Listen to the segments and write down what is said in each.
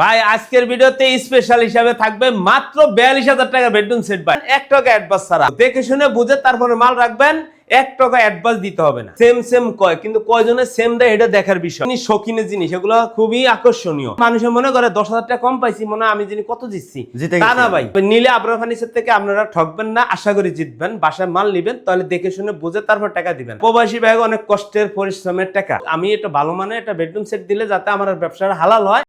ভাই আজকের ভিডিওতে স্পেশাল হিসাবে থাকবে মাত্র বিয়াল্লিশ হাজার টাকা বেডরুম সেট ভাই। এক টাকা অ্যাডভান্স ছাড়া। দেখে শুনে বুঝে তারপরে মাল রাখবেন এক টাকা অ্যাডভান্স দিতে হবে না। সেম সেম কয় কিন্তু কয়জনের সেম দেয় এটা দেখার বিষয়। শৌখিনের জিনিস এগুলো খুবই আকর্ষণীয়। মানুষের মনে করে দশ হাজার টাকা কম পাইছি মনে আমি যিনি কত জিতছি তা না ভাই। নিলে আবরার ফার্নিচার থেকে আপনারা ঠকবেন না আশা করি জিতবেন। বাসায় মাল নিবেন তাহলে দেখে শুনে বুঝে তারপর টাকা দিবেন। প্রবাসী ভাই অনেক কষ্টের পরিশ্রমের টাকা। আমি এটা ভালো মানে একটা বেডরুম সেট দিলে যাতে আমার ব্যবসাটা হালাল হয়।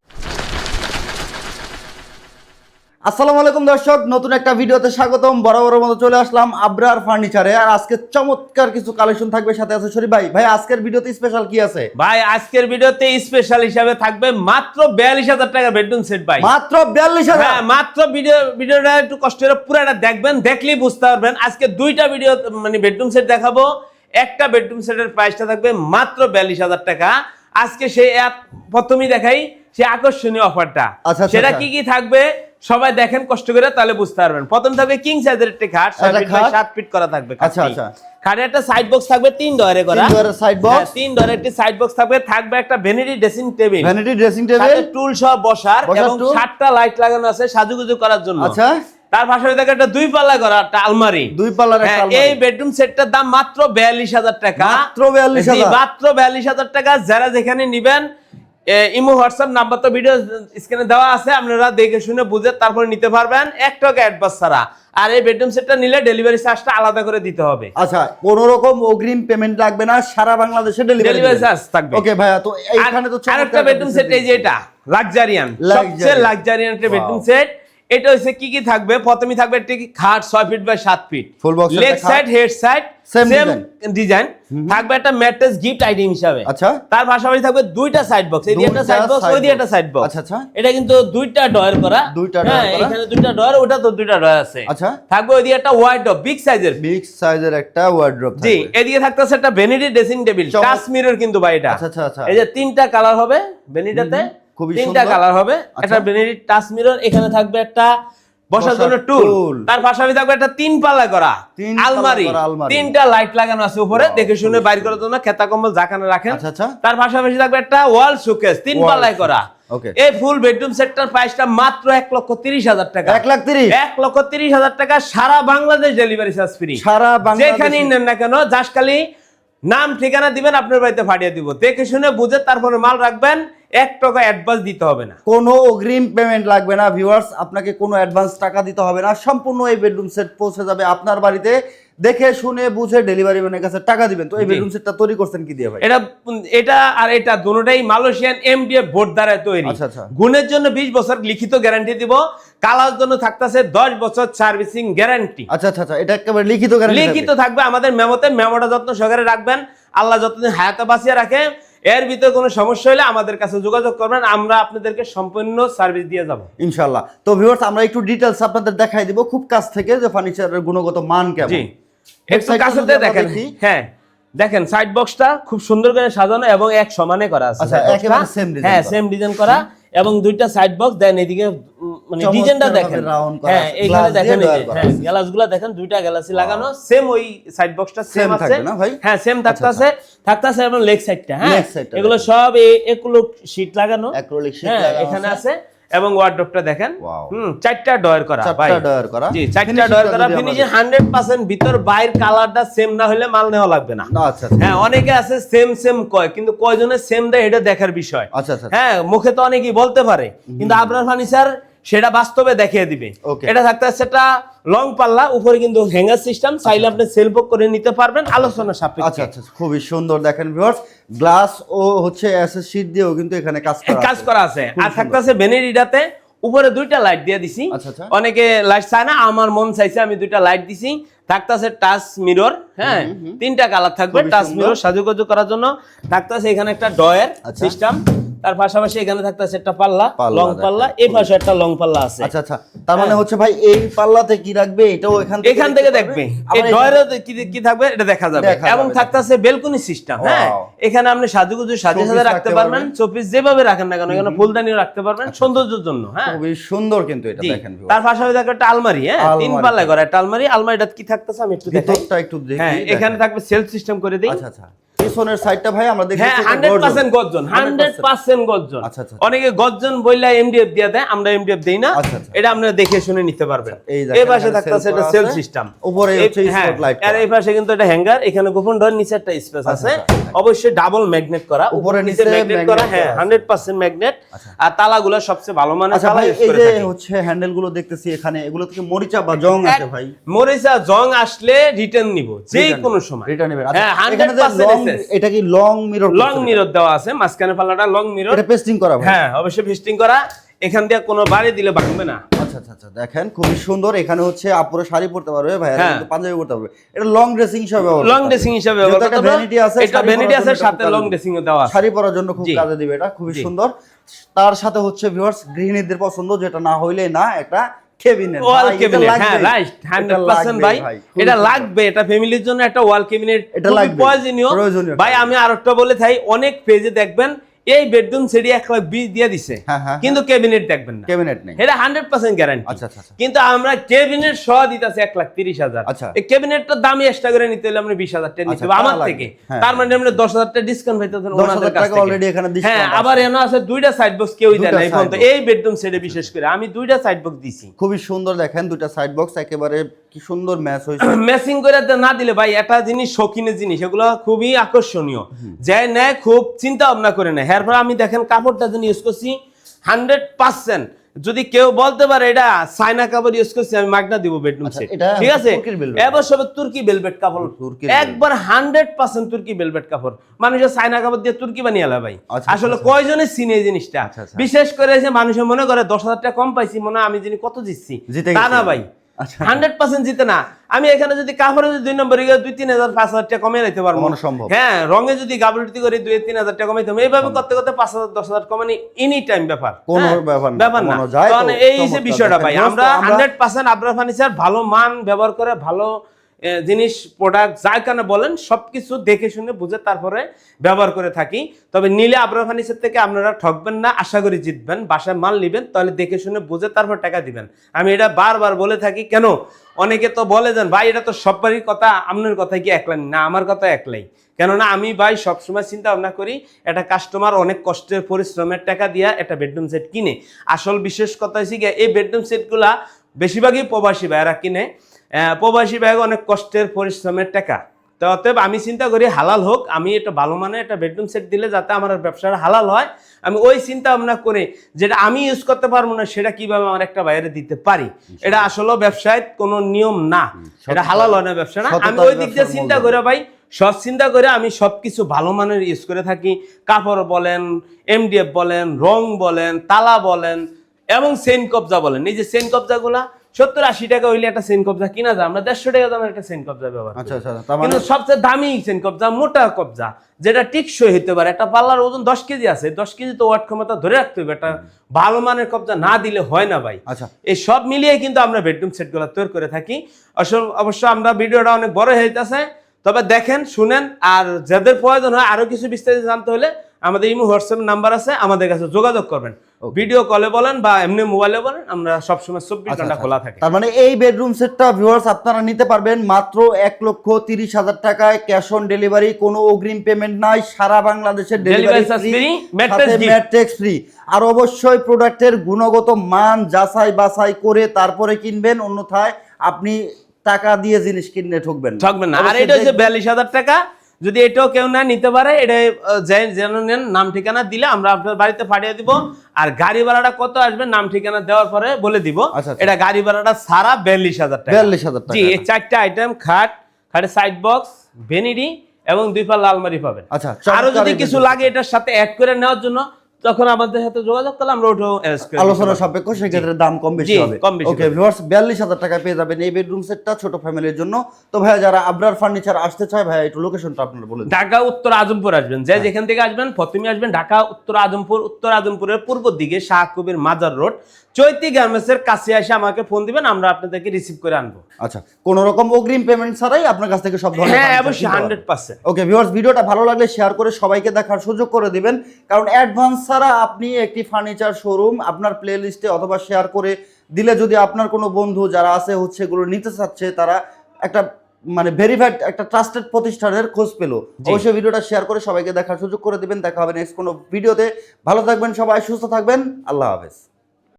আসসালামু আলাইকুম দর্শক নতুন একটা ভিডিওতে স্বাগতম। বরাবর মতো চলে আসলাম আবরার ফার্নিচারে। আর আজকে চমৎকার কিছু কালেকশন থাকবে সাথে আছে শরীফ ভাই। ভাই আজকের ভিডিওতে স্পেশাল কি আছে? ভাই আজকের ভিডিওতে স্পেশাল হিসাবে থাকবে মাত্র বিয়াল্লিশ হাজার টাকা বেডরুম সেট ভাই। মাত্র বিয়াল্লিশ হাজার? হ্যাঁ মাত্র ভিডিও ভিডিওটা একটু কষ্ট করে পুরোটা দেখবেন দেখলেই বুঝতে পারবেন। আজকে দুইটা ভিডিও মানে বেডরুম সেট দেখাবো। একটা বেডরুম সেটের প্রাইসটা থাকবে মাত্র বিয়াল্লিশ হাজার টাকা। আজকে সেই অ্যাপ প্রথমেই দেখাই। সেই আকর্ষণীয় অফারটা আচ্ছা, আচ্ছা, সেটা আচ্ছা। কি কি থাকবে? সবাই দেখেন কষ্ট করে তাহলে বুঝতে পারবেন। প্রথম থাকবে কিং সাইজের একটা খাট খাট। সাত ফিট করা থাকবে আচ্ছা, আচ্ছা। খাটের একটা সাইড বক্স থাকবে তিন ডয়ারে করা। box। হ্যাঁ, তিন ডয়ারের একটি সাইড বক্স থাকবে থাকবে একটা vanity dressing table vanity dressing table টুল সহ বসার এবং সাতটা লাইট লাগানো আছে সাজুগুজু করার জন্য। আচ্ছা। তার পাশে দেখে একটা দুই পাল্লা করা একটা আলমারি। দুই পাল্লার হ্যাঁ। এই বেডরুম সেটটার দাম মাত্র বিয়াল্লিশ হাজার টাকা। মাত্র 42,000 জি, মাত্র বিয়াল্লিশ হাজার টাকা। যারা যেখানে নিবেন ইমো হোয়াটসঅ্যাপ নাম্বার তো ভিডিও স্ক্রিনে দেওয়া আছে আপনারা দেখে শুনে বুঝে তারপরে নিতে পারবেন। এক টাকা অ্যাডভান্স ছাড়া। আর এই বেডরুম সেটটা নিলে ডেলিভারি চার্জটা আলাদা করে দিতে হবে। আচ্ছা কোন রকম অগ্রিম পেমেন্ট লাগবে না সারা বাংলাদেশে ডেলিভারি চার্জ থাকবে। ওকে ভাইয়া তো এইখানে তো আর- আরেকটা বেডরুম সেট এই যে এটা লাক্সারিয়ান। সবচেয়ে লাক্সারিয়ান একটা বেডরুম সেট এটা হচ্ছে কি কি থাকবে? প্রথমেই থাকবে একটি খাট ছয় ফিট বাই সাত feet Full box leg side head side same design থাকবে একটা ম্যাট্রেস গিফট আইটেম হিসাবে। আচ্ছা। তার পাশাপাশি থাকবে দুইটা সাইড বক্স এই একটা সাইড বক্স ওই একটা সাইড বক্স আচ্ছা, আচ্ছা। এটা কিন্তু দুইটা ডয়ার করা। দুইটা হ্যাঁ, করা। এখানে দুইটা ডয়ার ওটা তো দুইটা ডয়ার আছে। আচ্ছা। থাকবে ওই একটা ওয়াইড বিগ সাইজের বিগ সাইজের একটা ওয়ার্ড্রপ জি এদিকে থাকতেছে একটা ভ্যানিটি ড্রেসিং টেবিল চমৎ- টাচ মিরর কিন্তু ভাই এটা। আচ্ছা, আচ্ছা, আচ্ছা। এই যে তিনটা কালার হবে ভ্যানিটাতে খুবই তিনটা। কালার হবে। একটা ভ্যানিটি টাচ মিরর এখানে থাকবে একটা বসার জন্য টুল তার পাশাপাশি থাকবে একটা তিন পাল্লা করা। আলমারি। তিনটা লাইট লাগানো আছে উপরে। দেখে শুনে বাইর করার জন্য খেতা কম্বল জাকানে রাখেন। আচ্ছা, আচ্ছা। তার পাশাপাশি থাকবে একটা ওয়াল শোকেস তিন পাল্লায় করা। এই ফুল বেডরুম সেটটার প্রাইসটা মাত্র এক লক্ষ তিরিশ হাজার টাকা। এক লাখ তিরিশ। এক লক্ষ তিরিশ হাজার টাকা সারা বাংলাদেশ ডেলিভারি চার্জ ফ্রি সারা বাংলাদেশে- যেখানেই নেন না কেন নাম ঠিকানা দিবেন আপনার বাড়িতে ফাটিয়ে দিব। দেখে শুনে বুঝে তারপরে মাল রাখবেন। এক টাকা অ্যাডভান্স দিতে হবে না। কোনো অগ্রিম পেমেন্ট লাগবে না ভিউয়ার্স আপনাকে কোনো অ্যাডভান্স টাকা দিতে হবে না। সম্পূর্ণ এই বেডরুম সেট পৌঁছে যাবে আপনার বাড়িতে। দেখে শুনে বুঝে ডেলিভারি ম্যানের কাছে টাকা দিবেন। তো এই বেডরুম সেটটা তৈরি করছেন কি দিয়ে ভাই? এটা এটা আর এটা দুটোটাই মালয়েশিয়ান এমডিএফ বোর্ড দ্বারা তৈরি। আচ্ছা, আচ্ছা। গুণের জন্য বিশ বছর লিখিত গ্যারান্টি দিব। কালার জন্য থাকতেছে দশ বছর সার্ভিসিং গ্যারান্টি আচ্ছা আচ্ছা আচ্ছা এটা একেবারে লিখিত guarantee লিখিত থাকবে। থাকবে আমাদের মেমোতে মেমোটা যত্ন সহকারে রাখবেন। আল্লাহ যতদিন হায়াতে বাঁচিয়ে রাখে এর ভিতরে কোনো সমস্যা হলে আমাদের কাছে যোগাযোগ করবেন আমরা আপনাদেরকে সম্পূর্ণ সার্ভিস দিয়ে যাব। ইনশাল্লাহ তো ভিউয়ার্স আমরা একটু ডিটেলস আপনাদের দেখাই দিব খুব কাছ থেকে যে ফার্নিচারের গুণগত মান কেমন। জি। একটু কাছে দেখেন। হ্যাঁ দেখেন সাইড বক্সটা খুব সুন্দর করে সাজানো এবং এক সমানে করা আছে। আচ্ছা। একেবারে same design হ্যাঁ সেম ডিজাইন করা এবং দুইটা সাইড বক্স দেন এদিকে মানে ডিজাইনটা দেখেন। হ্যাঁ এইখানে দেখেন হ্যাঁ গ্লাসগুলো দেখেন দুইটা গ্লাসই লাগানো সেম ওই সাইড বক্সটা সেম আছে? হ্যাঁ সেম আচ্ছা, থাকতাছে থাকতাছে এবং লেগ সাইডটা হ্যাঁ? এগুলো সব এগুলো শীট লাগানো। Sheet হ্যাঁ লাগানো এখানে আছে। এবং ওয়ার্ডরোবটা দেখেন। হুম চারটা ডয়ার করা চারটা drawer করা। জি চারটা ডয়ার করা যদি আমরা ফিনিশিং দেখি। হান্ড্রেড পার্সেন্ট ভিতর বাইর কালারটা সেম না হলে মাল নেওয়া লাগবে না। আচ্ছা আচ্ছা। হ্যাঁ অনেকে আছে সেম সেম কয় কিন্তু কয়জনের সেম দেয় এটা দেখার বিষয়। আচ্ছা আচ্ছা হ্যাঁ মুখে তো অনেকেই বলতে পারে। কিন্তু আপনার ফার্নিচার সেটা বাস্তবে দেখিয়ে দিবে. এটা থাকতে সেটা লং পাল্লা উপরে কিন্তু হ্যাঙ্গার সিস্টেম চাইলে আপনি সেলফ করে নিতে পারবেন আলোচনা আচ্ছা সাপেক্ষে আচ্ছা খুবই সুন্দর দেখেন ভিউয়ার্স গ্লাস ও হচ্ছে এসএস শীট দিয়েও কিন্তু এখানে কাজ করা কাজ। করা আছে আর। থাকতেছে বেনেরিটাতে উপরে দুইটা লাইট দিয়ে দিছি আচ্ছা, আচ্ছা। অনেকে লাইট চায় না আমার মন চাইছে আমি দুইটা লাইট দিছি থাকতেছে টাচ মিরর হ্যাঁ তিনটা কালার থাকবে টাচ। মিরর সাজুগুজু করার জন্য থাকতেছে এখানে একটা ডয়ের আচ্ছা। সিস্টেম তার পাশাপাশি এখানে থাকতেছে একটা পাল্লা লং পাল্লা এই পাশে একটা লং পাল্লা আছে। আচ্ছা আচ্ছা। তার মানে হচ্ছে ভাই এই পাল্লাতে কি রাখবে? এটাও এখান থেকে এখান থেকে দেখবে। এই আবার কি কি থাকবে? এটা দেখা যাবে। এবং যাবে, থাকতেছে বেলকনি সিস্টেম হ্যাঁ? এখানে আপনি সাজুগুজু সাজে Showpiece সাজে রাখতে পারবেন। চপিস যেভাবে রাখেন না কেন এখানে ফুলদানিও রাখতে পারবেন সৌন্দর্যের জন্য হ্যাঁ? খুবই সুন্দর কিন্তু এটা দেখেন। তার পাশাপাশি দেখো একটা আলমারি হ্যাঁ? তিন পাল্লা থাকবে। করা একটা আলমারি। আলমারিটা কি থাকতেছে আমি একটু দেখাই। একটু দেখি হ্যাঁ এখানে থাকবে সেলফ সিস্টেম করে দিই। আচ্ছা আচ্ছা। পিছনের সাইডটা ভাই আমরা দেখি হ্যাঁ হান্ড্রেড পার্সেন্ট গর্জন। হান্ড্রেড পার্সেন্ট গর্জন। আচ্ছা, আচ্ছা। অনেকে গর্জন বললে এমডিএফ দিয়ে দেয় আমরা এমডিএফ দেই না। আচ্ছা, আচ্ছা। এটা আপনারা দেখে শুনে নিতে পারবেন। এই পাশে থাকতেছে এটা সেল সিস্টেম উপরে হচ্ছে spotlight আর এই পাশে কিন্তু এটা হ্যাঙ্গার এখানে গোপন ডোর নিচে একটা স্পেস আছে। অবশ্যই ডাবল ম্যাগনেট করা উপরে নিচে ম্যাগনেট করা হ্যাঁ আছে। হান্ড্রেড পার্সেন্ট ম্যাগনেট আর তালাগুলো সবচেয়ে ভালো মানের আচ্ছা তালা ইউজ এই যে হচ্ছে হ্যান্ডেলগুলো দেখতেছি এখানে এগুলো থেকে মরিচা বা জং আছে ভাই। মরিচা জং আসলে রিটার্ন নিব যে কোনো সময়। রিটার্ন নেবেন। হ্যাঁ 100% long- SS এটা কি লং মিরর লং মিরর দেওয়া আছে মাঝখানে পাল্লাটা লং মিরর এটা পেস্টিং করা হ্যাঁ অবশ্যই ফিস্টিং করা। এখান দিয়ে কোনো বাড়ি দিলে ভাঙবে না। আচ্ছা আচ্ছা আচ্ছা দেখেন খুবই সুন্দর। এখানে হচ্ছে আপুরে শাড়ি পরতে পারবে ভাই হ্যাঁ। কিন্তু পাঞ্জাবি পরতে পারবে। এটা লং ড্রেসিং হিসাবে লং ড্রেসিং। হিসাবে করতে ভ্যানিটি আছে এটা ভ্যানিটি আছে সাথে লং ড্রেসিং দেওয়া আছে। শাড়ি পরার জন্য খুব কাজে দিবে এটা খুবই সুন্দর। তার সাথে হচ্ছে ভিউয়ার্স গৃহিণীদের পছন্দ যেটা না হইলে না একটা কেবিনেট ওয়াল ক্যাবিনেট হ্যাঁ রাইট 100% ভাই এটা লাগবে এটা ফ্যামিলির জন্য একটা ওয়াল কেবিনেট এটা এটা লাগবে। প্রয়োজনীয় প্রয়োজনীয়। ভাই আমি আরেকটা বলে থাই অনেক পেজে দেখবেন এই বেডরুম সেটি এক লাখ বিশ দিয়ে দিছে। হ্যাঁ, হ্যাঁ, কিন্তু ক্যাবিনেট দেখবেন না। ক্যাবিনেট নেই। এটা হান্ড্রেড পার্সেন্ট গ্যারান্টি আচ্ছা, আচ্ছা। কিন্তু আমরা ক্যাবিনেট সহ দিতেছি এক লাখ তিরিশ হাজার। আচ্ছা। এই ক্যাবিনেটটার দামই এক্সট্রা করে নিতে হলে আমরা বিশ হাজার টাকা নিতে আচ্ছা, হবে আমার থেকে। হ্যাঁ। তার মানে আমরা দশ হাজার টাকা ডিসকাউন্ট পাইতেছেন 10,000 ওনাদের কাছ টাকা থেকে। এখানে হ্যাঁ আবার এনে আছে দুইটা সাইড বক্স কেউই দেয় না side box। এই বেডরুম সেটে বিশেষ করে। আমি দুইটা সাইড বক্স দিছি। খুবই সুন্দর দেখেন দুইটা সাইড বক্স একেবারে কি সুন্দর ম্যাচ হয়েছে। ম্যাচিং করে না দিলে ভাই একটা জিনিস শৌখিনের জিনিস এগুলো খুবই আকর্ষণীয়। যে নেয় খুব চিন্তা ভাবনা করে নেয়। এরপর আমি দেখেন কাপড়টা যেন ইউজ করছি হান্ড্রেড পার্সেন্ট যদি কেউ বলতে পারে এটা সাইনা কাপড় ইউজ করছি আমি মাগনা দিব বেডরুম আচ্ছা, সেট ঠিক আছে? এবার সবে তুর্কি বেলভেট কাপড়। তুর্কির একবার হান্ড্রেড পার্সেন্ট তুর্কি বেলভেট কাপড়। মানুষের সাইনা কাপড় দিয়ে তুর্কি বানিয়ে আলা ভাই। আচ্ছা, আসলে কয়জনে চিনে এই জিনিসটা? আচ্ছা, আচ্ছা। বিশেষ করে যে মানুষের মনে করে দশ হাজার টাকা কম পাইছি মনে হয় আমি যিনি কত জিতছি? জিতে তা না ভাই। আচ্ছা। হান্ড্রেড পার্সেন্ট জিতে না। আমি এখানে যদি কাপড়ে যদি দুই নম্বরে দুই তিন হাজার পাঁচ হাজার টাকা কমে নিতে পারব। কমানো সম্ভব। হ্যাঁ রঙে যদি গাবলটি করে দুই তিন হাজার টাকা কমাইতে হবে। এইভাবে করতে করতে পাঁচ হাজার দশ হাজার কমানি এনি টাইম ব্যাপার। কোনো হ্যাঁ, ব্যাপার না, ব্যাপার কারণ এই যে বিষয়টা ভাই আমরা আমরা- হান্ড্রেড পার্সেন্ট আবরা ফার্নিচার ভালো মান ব্যবহার করে ভালো জিনিস প্রোডাক্ট যার কারণে বলেন, সবকিছু দেখে শুনে বুঝে তারপরে ব্যবহার করে থাকি। তবে নিলে আবরা ফার্নিচার থেকে আপনারা ঠকবেন না, আশা করি জিতবেন। বাসায় মাল নিবেন, তাহলে দেখে শুনে বুঝে তারপর টাকা দিবেন। আমি এটা বারবার বলে থাকি, কেন? অনেকে তো বলে যান ভাই, এটা তো সবারই কথা, আপনার কথা কি একলাই? না, আমার কথা একলাই। কেননা আমি, ভাই, সবসময় চিন্তা ভাবনা করি, একটা কাস্টমার অনেক কষ্টের পরিশ্রমের টাকা দিয়া একটা বেডরুম সেট কিনে। আসল বিশেষ কথা হচ্ছে এই বেডরুম সেটগুলা বেশিরভাগই প্রবাসী ভাইয়েরা কিনে। প্রবাসী ব্যাগ অনেক কষ্টের পরিশ্রমের টাকা। তো অতএব আমি চিন্তা করি হালাল হোক আমি একটা ভালো মানের একটা বেডরুম সেট দিলে যাতে আমার ব্যবসাটা হালাল হয় আমি ওই চিন্তা ভাবনা করে যেটা আমি ইউজ করতে পারব না সেটা কীভাবে আমার একটা বাইরে দিতে পারি। এটা আসলে ব্যবসায় কোনো নিয়ম না। এটা হালাল হয় না ব্যবসা না। আমি ওই দিক দিয়ে চিন্তা। করে ভাই সব চিন্তা করে আমি সবকিছু ভালো মানের ইউজ করে থাকি। কাপড় বলেন এমডিএফ বলেন রং বলেন তালা বলেন এবং সেন কবজা বলেন। এই যে সেন কবজাগুলা সত্তর আশি টাকা হইলে একটা সেন কবজা কিনা যায়। আমরা দেড়শো টাকা দামের একটা সেন কবজা ব্যবহার আচ্ছা আচ্ছা মানে কিন্তু সবচেয়ে দামি সেন কবজা মোটা কবজা যেটা টিকসই হতে পারে। একটা পাল্লার ওজন দশ কেজি আছে দশ কেজি তো ওয়াট ক্ষমতা ধরে রাখতে হবে। একটা ভালো মানের কবজা না দিলে হয় না ভাই। আচ্ছা। এই সব মিলিয়ে কিন্তু আমরা বেডরুম সেট সেটগুলো তৈরি করে থাকি। অবশ্য আমরা ভিডিওটা অনেক বড় যেতেছে তবে দেখেন শুনেন আর যাদের প্রয়োজন হয় আরও কিছু বিস্তারিত জানতে হলে আমাদের ইমো হোয়াটসঅ্যাপ নাম্বার আছে আমাদের কাছে যোগাযোগ করবেন। ভিডিও কলে বলেন বা এমনি মোবাইলে বলেন আমরা সবসময় চব্বিশ আচ্ছা, ঘণ্টা আচ্ছা। খোলা থাকে। তার মানে এই বেডরুম সেটটা ভিউয়ার্স আপনারা নিতে পারবেন মাত্র এক লক্ষ তিরিশ হাজার টাকায় ক্যাশ অন ডেলিভারি কোনো অগ্রিম পেমেন্ট নাই সারা বাংলাদেশের ডেলিভারি ফ্রি ম্যাট্রিক্স ফ্রি আর অবশ্যই প্রোডাক্টের গুণগত মান যাচাই বাছাই করে তারপরে কিনবেন অন্যথায় আপনি টাকা দিয়ে জিনিস কিনে ঠকবেন। ঠকবেন না। আর এটা হচ্ছে বিয়াল্লিশ হাজার টাকা যদি এটাও কেউ না নিতে পারে এটা যেন নেন নাম ঠিকানা দিলে আমরা আপনার বাড়িতে পাঠিয়ে দিব। আর গাড়ি ভাড়াটা কত আসবে নাম ঠিকানা দেওয়ার পরে বলে দিব। আচ্ছা, আচ্ছা। এটা গাড়ি ভাড়াটা সারা বিয়াল্লিশ হাজার টাকা। 42,000 টাকা। জি এই চারটা আইটেম খাট খাটের সাইড বক্স ভেনিডি এবং দুই পাল্লা আলমারি পাবেন। আচ্ছা, আরও যদি কিছু লাগে এটার সাথে অ্যাড করে নেওয়ার জন্য তখন আমাদের সাথে যোগাযোগ করলে আমরা ওটাও আলোচনা। সাপেক্ষ সেক্ষেত্রে দাম কম বেশি হবে। কম বেশি ওকে ভিউয়ার্স বিয়াল্লিশ হাজার টাকা পেয়ে যাবেন এই বেডরুম সেটটা ছোট ফ্যামিলির জন্য। তো ভাইয়া যারা আবরার ফার্নিচার আসতে চায় ভাইয়া একটু লোকেশনটা আপনারা বলে ঢাকা উত্তর আজমপুর আসবেন। যে যেখান থেকে আসবেন প্রথমে আসবেন ঢাকা উত্তর আজমপুর উত্তর আজমপুরের পূর্ব দিকে শাহ কবির মাজার রোড। চৈতি গার্মেন্টসের কাছে এসে আমাকে ফোন দিবেন আমরা আপনাদেরকে রিসিভ করে আনব। আচ্ছা কোন রকম অগ্রিম পেমেন্ট ছাড়াই আপনার কাছ থেকে সব ধরনের হ্যাঁ অবশ্যই কিনতে হান্ড্রেড পারবেন। পার্সেন্ট ওকে ভিউয়ার্স ভিডিওটা ভালো লাগলে শেয়ার করে সবাইকে দেখার সুযোগ করে দিবেন। কারণ অ্যাডভান্স ছাড়া আপনি একটি ফার্নিচার শোরুম আপনার প্লে লিস্টে অথবা শেয়ার করে দিলে যদি আপনার কোনো বন্ধু যারা আছে হচ্ছে এগুলো নিতে চাচ্ছে তারা একটা মানে ভেরিফাইড একটা ট্রাস্টেড প্রতিষ্ঠানের খোঁজ পেল। অবশ্যই ভিডিওটা শেয়ার করে সবাইকে দেখার সুযোগ করে দিবেন। দেখা হবে নেক্সট কোনো ভিডিওতে ভালো থাকবেন সবাই সুস্থ থাকবেন। আল্লাহ হাফেজ।